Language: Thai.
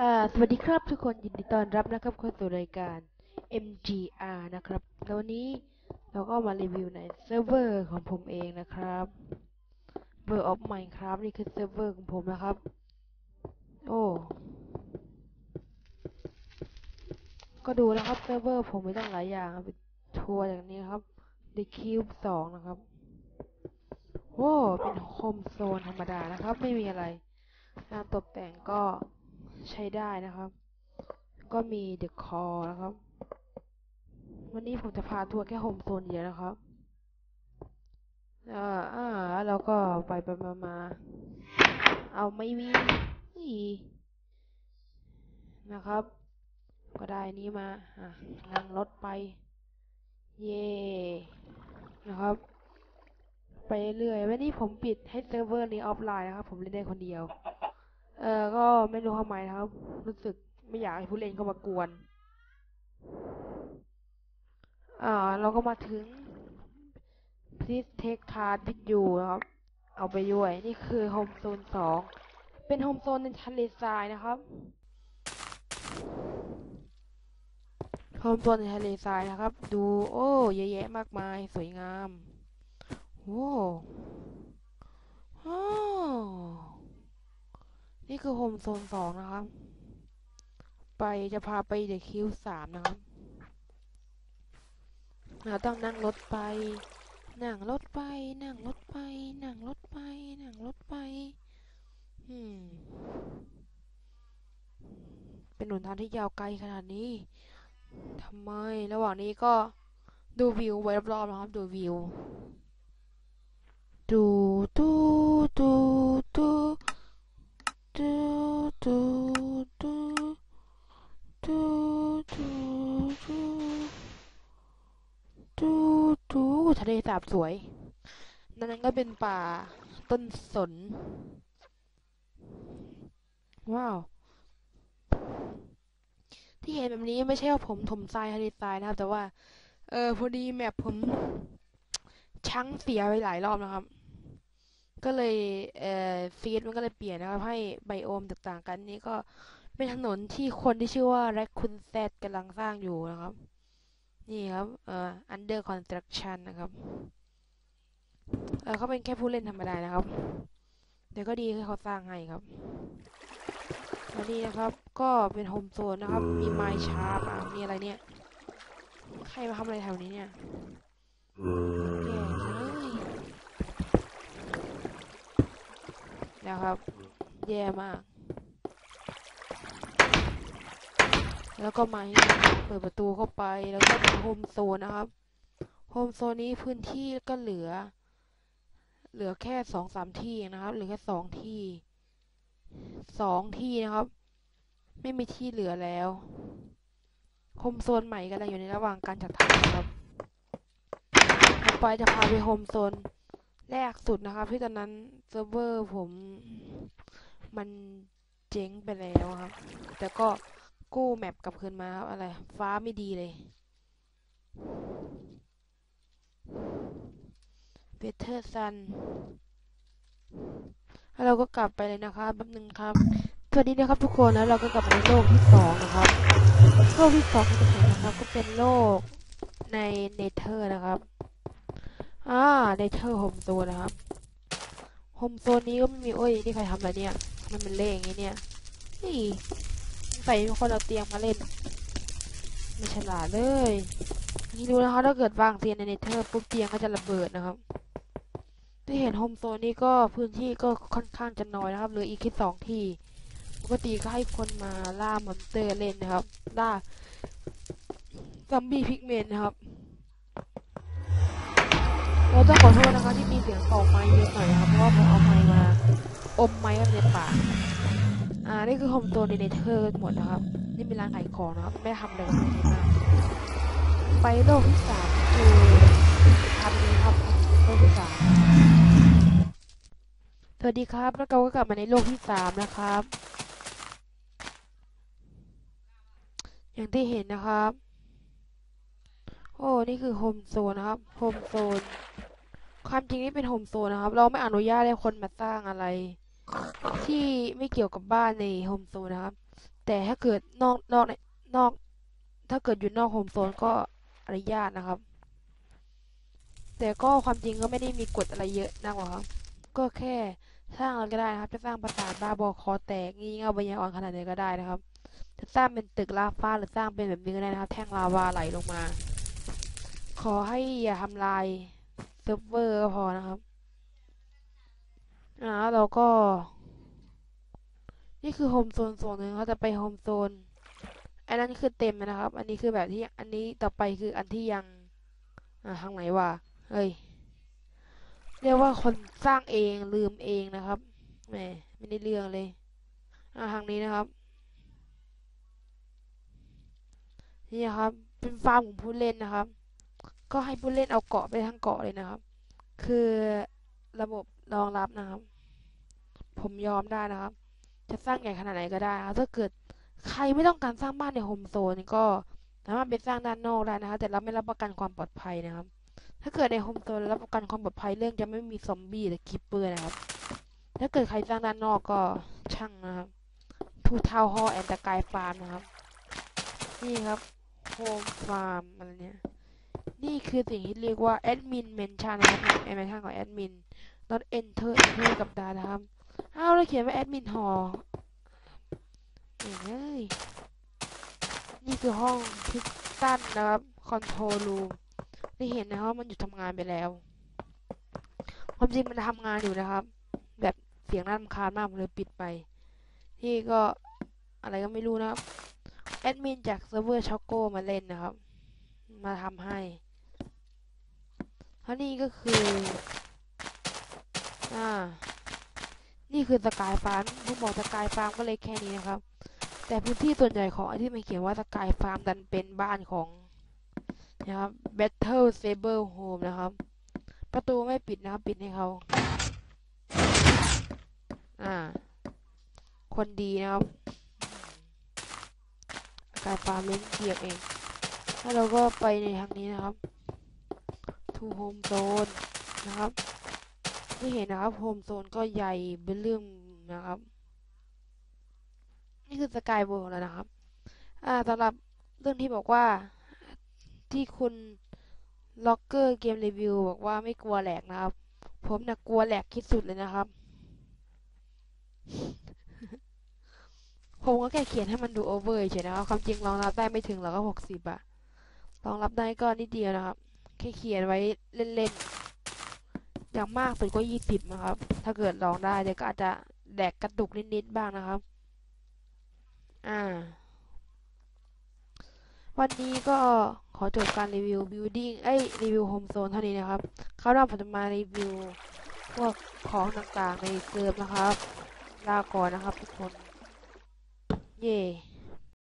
อ่าสวัสดีครับทุกคนยินดีต้อนรับนะครับเข้าสู่รายการ MGR นะครับแล้ววันนี้เราก็มารีวิวในเซิร์ฟเวอร์ของผมเองนะครับเบอร์ออฟ Minecraft นี่คือเซิร์ฟเวอร์ของผมนะครับ โอ้ก็ดูนะครับเซิร์ฟเวอร์ผมมีตั้งหลายอย่างครับเป็นทัวร์อย่างนี้นะครับ The Cube 2 นะครับโอ้เป็นโฮมโซนธรรมดานะครับ ไม่มีอะไรการตกแต่งก็ ใช้ได้นะครับ ก็มีเด e คอร์นะครับ วันนี้ผมจะพาทัวร์แค่โฮมโซนเดียวนะครับอ่าอ่าแล้วก็ไปไปมามา เอาไม่มีนะครับ ก็ได้นี้มาอะนั่งรถไป เย่นะครับ ไปเรื่อยวันนี้ผมปิดให้เซิร์ฟเวอร์นี้ออฟไลน์นะครับ ผมเล่นได้คนเดียว เออก็ไม่รู้ทำไมนะครับ รู้สึกไม่อยากให้ผู้เล่นเข้ามากวน อ่า เราก็มาถึง please take card with you นะครับ เอาไปด้วย นี่คือโฮมโซนสอง เป็นโฮมโซนในทะเลทรายนะครับโฮมโซนในทะเลทรายนะครับ ดู โอ้เยอะแยะมากมาย สวยงาม โอ้โอ้ นี่คือโฮมโซนสองนะครับ ไปจะพาไปเดคิวสามนะครับ เราต้องนั่งรถไป นั่งรถไป นั่งรถไป นั่งรถไป นั่งรถไปอืมเป็นหนทางที่ยาวไกลขนาดนี้ทำไม ระหว่างนี้ก็ดูวิวไว้รอบๆนะครับ ดูวิว ดูดูดูดู 嘟嘟嘟嘟嘟嘟嘟ทะเลสาบสวย นั้นก็เป็นป่าต้นสน ว้าว ที่เห็นแบบนี้ไม่ใช่ว่าผมถมทรายทะเลทรายนะครับ แต่ว่า เออพอดีแมพผม ชั้งเสียไปหลายรอบนะครับ ก็เลยเอ่อฟีดมันก็เลยเปลี่ยนนะครับ ให้ไบโอมต่างกันนี่ก็เป็นถนนที่คนที่ชื่อว่าแรคคุนแซดกำลังสร้างอยู่นะครับ นี่ครับเอ่อ under construction นะครับเออเขาเป็นแค่ผู้เล่นธรรมดานะครับ แต่ก็ดีที่เขาสร้างให้ครับแล้วนี่นะครับ ก็เป็นโฮมโซนนะครับ มีไม้ชาร์ปมีอะไรเนี่ย ใครมาทำอะไรแถวนี้เนี่ยแย่ย นะครับ แย่มาก แล้วก็มาเปิดประตูเข้าไปแล้วก็เป็นโฮมโซนนะครับโฮมโซนนี้พื้นที่ก็เหลือ เหลือแค่สองสามที่นะครับ เหลือแค่สองที่สองที่นะครับ ไม่มีที่เหลือแล้วโฮมโซนใหม่กำลังอยู่ในระหว่างการจัดทำครับต่อไปจะพาไปโฮมโซน แรกสุดนะครับที่ตอนนั้นเซิร์ฟเวอร์ผมมันเจ๊งไปแล้วครับ แต่ก็กู้แมปกลับคืนมาครับอะไร ฟ้าไม่ดีเลยเบเทอร์ซันแล้วเราก็กลับไปเลยนะครับแป๊บนึงครับ สวัสดีนะครับทุกคนแล้วเราก็กลับมาในโลกที่สองนะครับโลกที่สองที่จะเห็นนะครับ ก็เป็นโลกในเนเธอร์นะครับ อ่าเนเธอร์โฮมโซนนะครับโฮมโซนนี้ก็ไม่มีโอ้ยนี่ใครทำอะไรเนี่ยมันเป็นเลขอย่างนี้เนี่ยนี่ใส่คนเราเตียงมาเล่นไม่ฉลาดเลยนี่ดูนะคะถ้าเกิดวางเตียงในเนเธอร์ปุ๊บเตียงก็จะระเบิดนะครับที่เห็นโฮมโซนนี้ก็พื้นที่ก็ค่อนข้างจะน้อยนะครับเหลืออีกแค่สองที่ปกติก็ให้คนมาล่ามอนเตอร์เล่นนะครับล่าซอมบี้พิกเมนนะครับ เราต้องขอโทษนะคะที่มีเสียงเป่าไม้เยอะหน่อยนะครับเพราะว่าผมเอาไม้มาอมไม้กันในปากอ่านี่คือโฮมโซนในเนเธอร์หมดนะครับ นี่เป็นร้านขายของนะครับ ไม่ทำอะไรกันเลยมากไปโลกที่สามคือทำนี้ครับโลกที่สามสวัสดีครับแล้วเราก็กลับมาในโลกที่สามนะครับ อย่างที่เห็นนะครับ โอ้ นี่คือโฮมโซนนะครับ โฮมโซน ความจริงนี่เป็นโฮมโซนนะครับ เราไม่อนุญาตให้คนมาสร้างอะไร ที่ไม่เกี่ยวกับบ้านในโฮมโซนนะครับ แต่ถ้าเกิดนอกนอกนอก ถ้าเกิดอยู่นอกโฮมโซนก็อนุญาตนะครับ แต่ก็ความจริงก็ไม่ได้มีกฎอะไรเยอะนักหรอกครับ ก็แค่สร้างอะไรก็ได้นะครับ จะสร้างปราสาทบ้าบอคอแตกงี่เง่าปัญญาอ่อนขนาดไหนก็ได้นะครับ จะสร้างเป็นตึกลาฟ้าหรือสร้างเป็นแบบนี้ก็ได้นะครับ แท่งลาวาไหลลงมา ขอให้อย่าทำลาย เซิร์ฟเวอร์ก็พอนะครับอ่าแล้วเราก็ นี่คือโฮมโซนโซนหนึ่งเขาจะไปโฮมโซนอันนั้นคือเต็มนะครับ อันนี้คือแบบที่อันนี้ต่อไปคืออันที่ยัง อ่าทางไหนวะเฮ้ยเรียกว่าคนสร้างเองลืมเองนะครับแหมไม่ได้เรื่องเลย อ่าทางนี้นะครับนี่ครับ เป็นฟาร์มของผู้เล่นนะครับ ก็ให้ผู้เล่นเอาเกาะไปทั้งเกาะเลยนะครับ คือระบบรองรับนะครับ ผมยอมได้นะครับ จะสร้างใหญ่ขนาดไหนก็ได้ครับถ้าเกิดใครไม่ต้องการสร้างบ้านในโฮมโซนก็สามารถไปสร้างด้านนอกได้นะครับแต่เราไม่รับประกันความปลอดภัยนะครับ ถ้าเกิดในโฮมโซนรับประกันความปลอดภัยเรื่องจะไม่มีซอมบี้หรือคิปเปอร์นะครับ ถ้าเกิดใครสร้างด้านนอกก็ช่างนะครับทูทาวฮอแอนตากายฟาร์มนะครับ นี่ครับโฮมฟาร์มอะไรเนี่ย นี่คือสิ่งที่เรียกว่าแอดมินเมนชั่นนะครับแอดมินของแอดมิน not enter enter กับดานะครับเอาแล้วเขียนว่าแอดมินหอเอ้ยนี่คือห้องพิกตันนะครับคอนโทรลรูมได้เห็นนะครับมันหยุดทำงานไปแล้ว ความจริงมันทำงานอยู่นะครับ แบบเสียงน่ารำคาญมากผมเลยปิดไป ที่ก็อะไรก็ไม่รู้นะครับแอดมินจากเซิร์ฟเวอร์ช็อกโกมาเล่นนะครับ มาทำให้ เพราะนี่ก็คือ อ่า นี่คือสกายฟาร์มผมบอกสกายฟาร์มก็เลยแค่นี้นะครับ แต่พื้นที่ส่วนใหญ่ของไอที่มันเขียนว่าสกายฟาร์มดันเป็นบ้านของนะครับ Battle Saber Home นะครับ ประตูไม่ปิดนะครับ ปิดให้เขาอ่า คนดีนะครับสกายฟาร์มเล่นเกียบเอง แล้วเราก็ไปในทางนี้นะครับ to home zone นะครับที่เห็นนะครับโฮมโซนก็ใหญ่เบื้อเริ่อมนะครับ นี่คือสกายเวิลด์แล้วนะครับอ่าสำหรับเรื่องที่บอกว่าที่คุณล็อกเกอร์เกมรีวิวบอกว่าไม่กลัวแหลกนะครับ ผมนะกลัวแหลกที่สุดเลยนะครับ ผมก็แค่เขียนให้มันดูโอเวอร์เฉยนะครับความจริงรองรับได้ไม่ถึงหรอกก็หกสิบอะรองรับได้ก็นิดเดียวนะครับ แค่เขียนไว้เล่นๆ อย่างมากสุดก็ยี่สิบนะครับ ถ้าเกิดลองได้เดี๋ยวก็อาจจะแดกกระตุกนิดๆบ้างนะครับ อ่า วันนี้ก็ขอจบการรีวิว building เอ้ย รีวิว home zone เท่านี้นะครับคราวหน้าผมจะมารีวิวพวกของต่างๆในเซิร์ฟนะครับ ลาก่อนนะครับทุกคน เย่